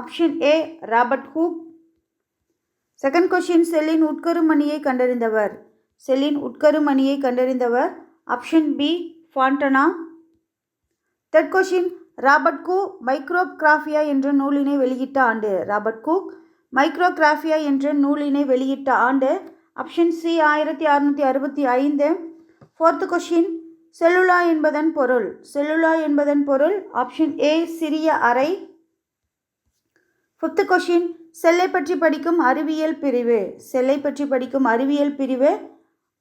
Option A Robert Hooke second question செல்லின் உட்கருமணியை கண்டறிந்தவர். செல்லின் உட்கருமணியை கண்டறிந்தவர். Option B Fontana third question Robert Hooke Micrographia என்ற நூலினை வெளியிட்ட ஆண்டு. ராபர்ட் கூக் மைக்ரோகிராஃபியா என்ற நூலினை வெளியிட்ட ஆண்டு. ஆப்ஷன் சி ஆயிரத்தி அறுநூற்றி அறுபத்தி ஐந்து. ஃபோர்த்து கொஷின் செல்லுலா என்பதன் பொருள். செல்லுலா என்பதன் பொருள். ஆப்ஷன் ஏ சிறிய அறை. ஃபிஃப்த்து கொஷின் செல்லை பற்றி படிக்கும் அறிவியல் பிரிவு. செல்லை பற்றி படிக்கும் அறிவியல் பிரிவு.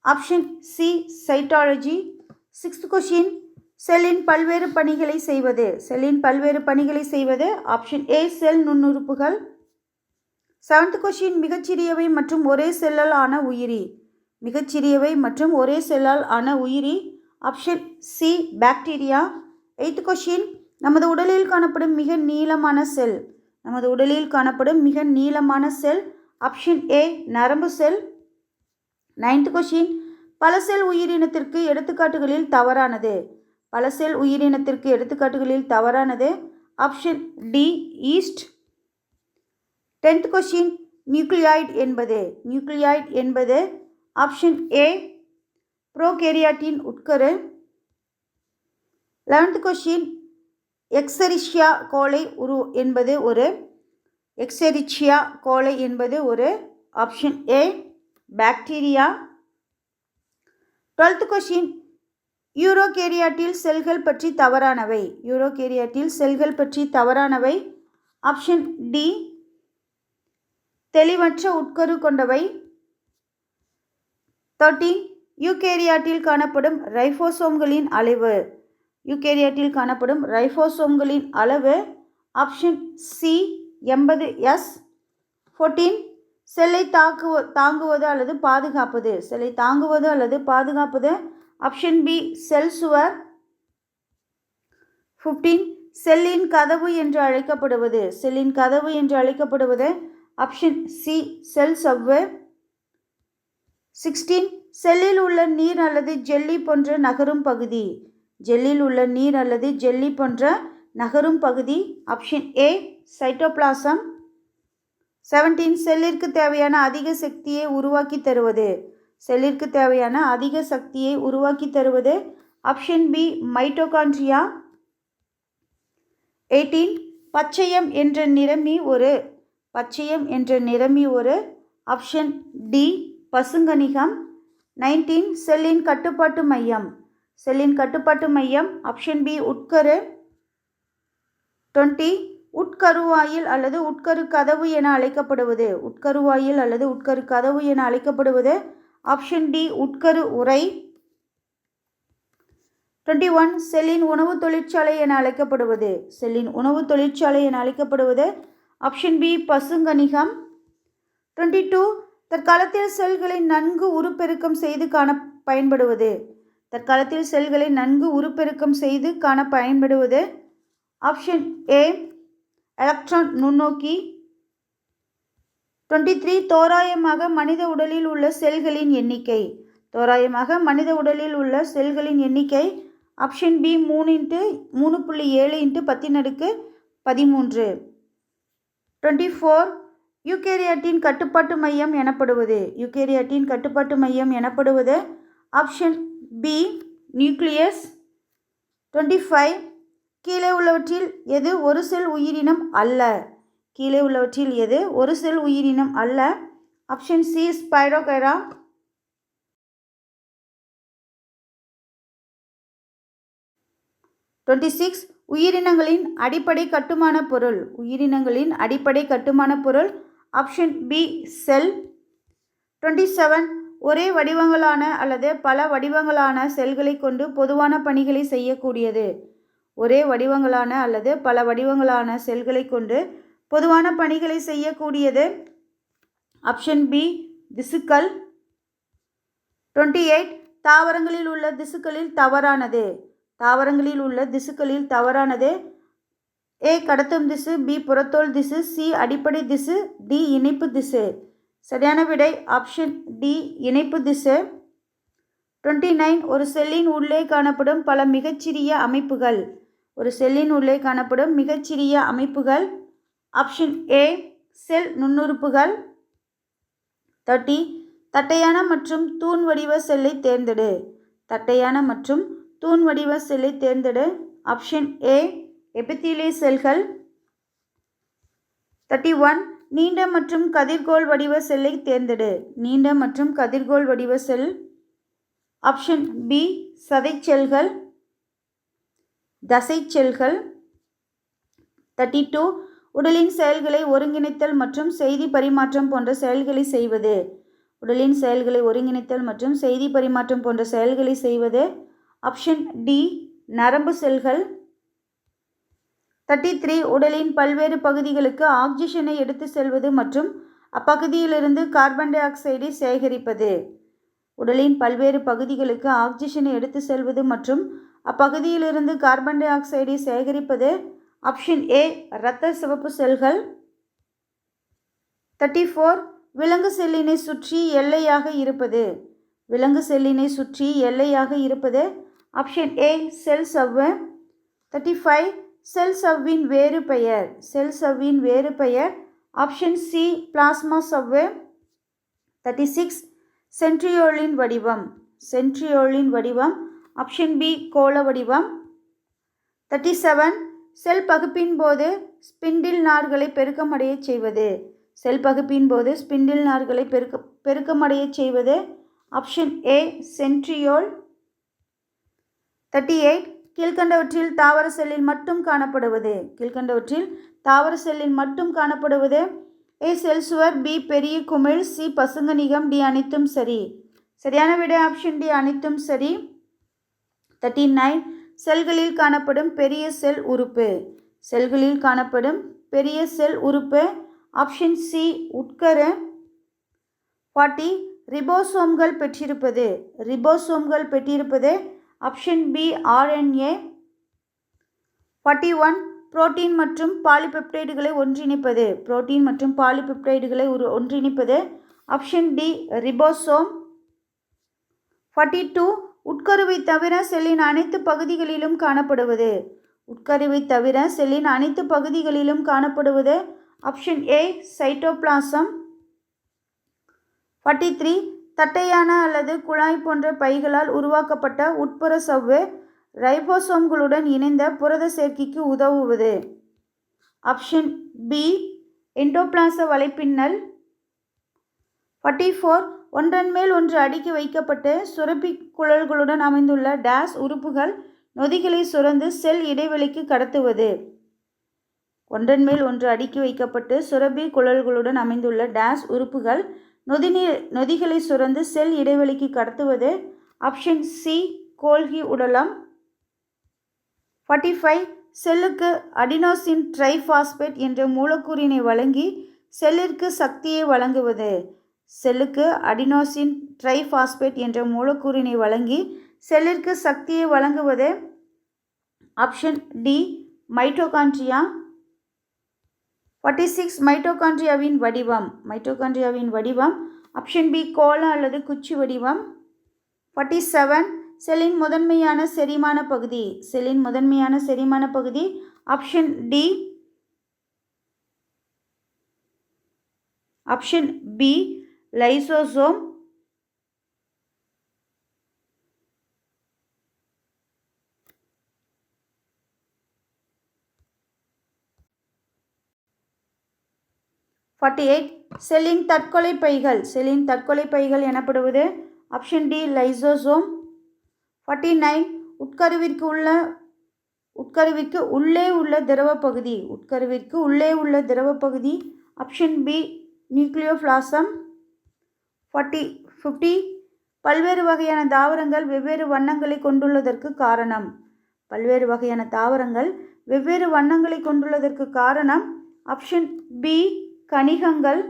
Option C cytology sixth question செல்லின் பல்வேறு பணிகளை செய்வது. செல்லின் பல்வேறு பணிகளை செய்வது. ஆப்ஷன் ஏ செல் நுண்ணுறுப்புகள். செவன்த் கொஷின் மிகச்சிறியவை மற்றும் ஒரே செல்லால் ஆன உயிரி. மிகச்சிறியவை மற்றும் ஒரே செல்லால் ஆன உயிரி. Option C bacteria eighth question நமது உடலில் காணப்படும் மிக நீளமான செல். நமது உடலில் காணப்படும் மிக நீளமான செல் ஆப்ஷன் ஏ நரம்பு செல். நைன்த் கொஷின் பல செல் உயிரினத்திற்கு எடுத்துக்காட்டுகளில் தவறானது. பல செல் உயிரினத்திற்கு எடுத்துக்காட்டுகளில் தவறானது. Option D yeast tenth question nucleoid என்பது. நியூக்ளியாய்ட் என்பது ஆப்ஷன் ஏ ப்ரோகேரியாட்டின் உட்கரு. லெவன்த் கொஷின் எக்ஸரிஷியா கோலை உரு என்பது ஒரு எக்ஸரிச்சியா கோலை என்பது ஒரு option A bacteria twelfth question யூரோகேரியாட்டில் செல்கள் பற்றி தவறானவை. யூரோகேரியாட்டில் செல்கள் பற்றி தவறானவை. ஆப்ஷன் டி தெளிவற்ற உட்கரு கொண்டவை. தேர்ட்டீன் யூகேரியாட்டில் காணப்படும் ரைஃபோசோம்களின் அளவு யூகேரியாட்டில் காணப்படும் ரைஃபோசோம்களின் அளவு ஆப்ஷன் சி எண்பது எஸ் ஃபோர்டீன் செல்லை தாக்குவ தாங்குவது அல்லது பாதுகாப்பது? செல்லை தாங்குவது அல்லது பாதுகாப்பது? ஆப்ஷன் பி செல் சுவர் ஃபிஃப்டீன் செல்லின் கதவு என்று அழைக்கப்படுவது? செல்லின் கதவு என்று அழைக்கப்படுவது? ஆப்ஷன் சி செல் சவ்வு. சிக்ஸ்டீன் செல்லில் உள்ள நீர் அல்லது ஜெல்லி போன்ற நகரும் பகுதி. ஜெல்லில் உள்ள நீர் அல்லது ஜெல்லி போன்ற நகரும் பகுதி ஆப்ஷன் ஏ சைட்டோபிளாசம் செவன்டீன் செல்லிற்கு தேவையான அதிக சக்தியை உருவாக்கி தருவது. செல்லிற்கு தேவையான அதிக சக்தியை உருவாக்கி தருவது ஆப்ஷன் பி மைட்டோகான்ட்ரியா எயிட்டீன் பச்சையம் என்ற நிறமி ஒரு பச்சையம் என்ற நிறமி ஒரு ஆப்ஷன் டி பசுங்கணிகம் நைன்டீன் செல்லின் கட்டுப்பாட்டு மையம். செல்லின் கட்டுப்பாட்டு மையம் ஆப்ஷன் பி உட்கரு. டுவெண்ட்டி உட்கருவாயில் அல்லது உட்கரு கதவு என அழைக்கப்படுவது. உட்கருவாயில் அல்லது உட்கரு கதவு என அழைக்கப்படுவது. ஆப்ஷன் டி உட்கரு உரை டுவெண்ட்டி ஒன் செல்லின் உணவு தொழிற்சாலை என அழைக்கப்படுவது. செல்லின் உணவு தொழிற்சாலை என அழைக்கப்படுவது. ஆப்ஷன் பி பசுங்கணிகம் டுவெண்ட்டி டூ தற்காலத்தில் செல்களை நன்கு உருப்பெருக்கம் செய்து காண பயன்படுவது. தற்காலத்தில் செல்களை நன்கு உருப்பெருக்கம் செய்து காண பயன்படுவது ஆப்ஷன் ஏ எலக்ட்ரான் நுண்ணோக்கி. டுவெண்ட்டி த்ரீ தோராயமாக மனித உடலில் உள்ள செல்களின் எண்ணிக்கை. தோராயமாக மனித உடலில் உள்ள செல்களின் எண்ணிக்கை ஆப்ஷன் பி மூணு இன்ட்டு மூணு புள்ளி ஏழு இன்ட்டு பத்தின் அடுக்கு பதிமூன்று. டுவெண்ட்டி ஃபோர் யூகேரியாட்டின் கட்டுப்பாட்டு மையம் எனப்படுவது. யூகேரியாட்டின் கட்டுப்பாட்டு மையம் எனப்படுவது option B nucleus twenty five கீழே உள்ளவற்றில் எது ஒரு செல் உயிரினம் அல்ல? கீழே உள்ளவற்றில் எது ஒரு செல் உயிரினம் அல்ல? Option C spirogyra twenty six உயிரினங்களின் அடிப்படை கட்டுமான பொருள். உயிரினங்களின் அடிப்படை கட்டுமான பொருள். Option B cell twenty seven ஒரே வடிவங்களான அல்லது பல வடிவங்களான செல்களை கொண்டு பொதுவான பணிகளை செய்யக்கூடியது. ஒரே வடிவங்களான அல்லது பல வடிவங்களான செல்களை கொண்டு பொதுவான பணிகளை செய்யக்கூடியது. ஆப்ஷன் பி திசுக்கள். டுவெண்ட்டி எயிட் தாவரங்களில் உள்ள திசுக்களில் தவறானது. தாவரங்களில் உள்ள திசுக்களில் தவறானது. ஏ கடத்தும் திசு. பி புறத்தோல் திசு. சி அடிப்படை திசு. டி இணைப்பு திசு. சரியான விடை ஆப்ஷன் டி இணைப்பு திசை. டுவெண்ட்டி நைன் ஒரு செல்லின் உள்ளே காணப்படும் பல மிகச்சிறிய அமைப்புகள். ஒரு செல்லின் உள்ளே காணப்படும் மிகச்சிறிய அமைப்புகள். Option A cell நுண்ணுறுப்புகள். தேர்ட்டி தட்டையான மற்றும் தூண் வடிவ செல்லை தேர்ந்தெடு. தட்டையான மற்றும் தூண் வடிவ செல்லை தேர்ந்தெடு. ஆப்ஷன் ஏ எபித்தீலிய செல்கள். தேர்ட்டி ஒன் நீண்ட மற்றும் கதிர்கோள் வடிவ செல்லை தேர்ந்தெடு. நீண்ட மற்றும் கதிர்கோள் வடிவ செல். ஆப்ஷன் பி சதை செல்கள் தசை செல்கள் தேர்ட்டி டூ உடலின் செயல்களை ஒருங்கிணைத்தல் மற்றும் செய்தி பரிமாற்றம் போன்ற செயல்களை செய்வது. உடலின் செயல்களை ஒருங்கிணைத்தல் மற்றும் செய்தி பரிமாற்றம் போன்ற செயல்களை செய்வது. ஆப்ஷன் டி நரம்பு செல்கள். தேர்ட்டி த்ரீ உடலின் பல்வேறு பகுதிகளுக்கு ஆக்சிஜனை எடுத்து செல்வது மற்றும் அப்பகுதியிலிருந்து கார்பன் டை ஆக்சைடை சேகரிப்பது. உடலின் பல்வேறு பகுதிகளுக்கு ஆக்சிஜனை எடுத்து செல்வது மற்றும் அப்பகுதியிலிருந்து கார்பன் டை ஆக்சைடை சேகரிப்பது. ஆப்ஷன் ஏ இரத்த சிவப்பு செல்கள். தேர்ட்டி ஃபோர் விலங்கு செல்லினை சுற்றி எல்லையாக இருப்பது. விலங்கு செல்லினை சுற்றி எல்லையாக இருப்பது. ஆப்ஷன் ஏ செல் சவ்வு தேர்ட்டி ஃபைவ் செல் சவ்வின் வேறு பெயர். செல் சவ்வின் வேறு பெயர். ஆப்ஷன் சி பிளாஸ்மா சவ்வு. தேர்ட்டி சிக்ஸ் சென்ட்ரியோலின் வடிவம். சென்ட்ரியோலின் வடிவம். ஆப்ஷன் பி கோள வடிவம். தேர்ட்டி செவன் செல் பகுப்பின் போது ஸ்பிண்டில் நார்களை பெருக்கமடைய செய்வது. செல் பகுப்பின் போது ஸ்பிண்டில் நார்களை பெருக்க பெருக்கமடையச் செய்வது. Option A centriole. Thirty eight கீழ்கண்டவற்றில் தாவர செல்லில் மட்டும் காணப்படுவது. கீழ்கண்டவற்றில் தாவர செல்லில் மட்டும் காணப்படுவது. ஏ செல் சுவர் பி பெரிய குமிழ் சி பசுங்கனிகம் டி அனைத்தும் சரி. சரியான விட ஆப்ஷன் டி அனைத்தும் சரி. தேர்ட்டி நைன் செல்களில் காணப்படும் பெரிய செல் உறுப்பு. செல்களில் காணப்படும் பெரிய செல் உறுப்பு. ஆப்ஷன் சி உட்கரு. ஃபார்ட்டி ரிபோசோம்கள் பெற்றிருப்பது. ரிபோசோம்கள் பெற்றிருப்பது option B RNA forty one protein மற்றும் பாலிபெப்டைடுகளை ஒன்றிணைப்பது. புரோட்டீன் மற்றும் பாலிபெப்டைடுகளை ஒரு ஒன்றிணைப்பது. Option D ribosome forty two உட்கருவை தவிர செல்லின் அனைத்து பகுதிகளிலும் காணப்படுவது. உட்கருவை தவிர செல்லின் அனைத்து பகுதிகளிலும் காணப்படுவது. Option A cytoplasm forty three தட்டையான அல்லது குழாய் போன்ற பைகளால் உருவாக்கப்பட்ட உட்புற சவ்வு ரைபோசோம்களுடன் இணைந்த புரத சேர்க்கைக்கு உதவுவது. ஆப்ஷன் பி எண்டோபிளாச வலைப்பின்னல். ஃபார்ட்டி ஃபோர் ஒன்றன் மேல் ஒன்று அடுக்கி வைக்கப்பட்டு சுரப்பி குழல்களுடன் அமைந்துள்ள டேஸ் உறுப்புகள் நொதிகளை சுரந்து செல் இடைவெளிக்கு கடத்துவது. ஒன்றன் மேல் ஒன்று அடுக்கி வைக்கப்பட்டு சுரபி குழல்களுடன் அமைந்துள்ள டேஸ் உறுப்புகள் நொதிநீர் நொதிகளை சுரந்து செல் இடைவெளிக்கு கடத்துவது. ஆப்ஷன் சி கோல்கி உடலம். ஃபார்ட்டி ஃபைவ் செல்லுக்கு அடினோசின் ட்ரைஃபாஸ்பேட் என்ற மூலக்கூறினை வழங்கி செல்லிற்கு சக்தியை வழங்குவது. செல்லுக்கு அடினோசின் ட்ரைஃபாஸ்பேட் என்ற மூலக்கூறினை வழங்கி செல்லிற்கு சக்தியை வழங்குவது. Option D mitochondria forty six மைட்டோகான்ட்ரியாவின் வடிவம். மைட்டோகான்ட்ரியாவின் வடிவம். ஆப்ஷன் பி கோலம் அல்லது குச்சி வடிவம். ஃபார்ட்டி செவன் செல்லின் முதன்மையான செரிமான பகுதி. செல்லின் முதன்மையான செரிமான பகுதி. Option D option B lysosome forty eight செல்லின் தற்கொலை பைகள். செல்லின் தற்கொலை பைகள் எனப்படுவது option D lysosome forty nine உட்கருவிற்கு உள்ள உட்கருவிற்கு உள்ளே உள்ள திரவ பகுதி. உட்கருவிற்கு உள்ளே உள்ள திரவ பகுதி option B nucleoplasm forty fifty பல்வேறு வகையான தாவரங்கள் வெவ்வேறு வண்ணங்களை கொண்டுள்ளதற்கு காரணம். பல்வேறு வகையான தாவரங்கள் வெவ்வேறு வண்ணங்களை கொண்டுள்ளதற்கு காரணம் ஆப்ஷன் பி கணிகங்கள்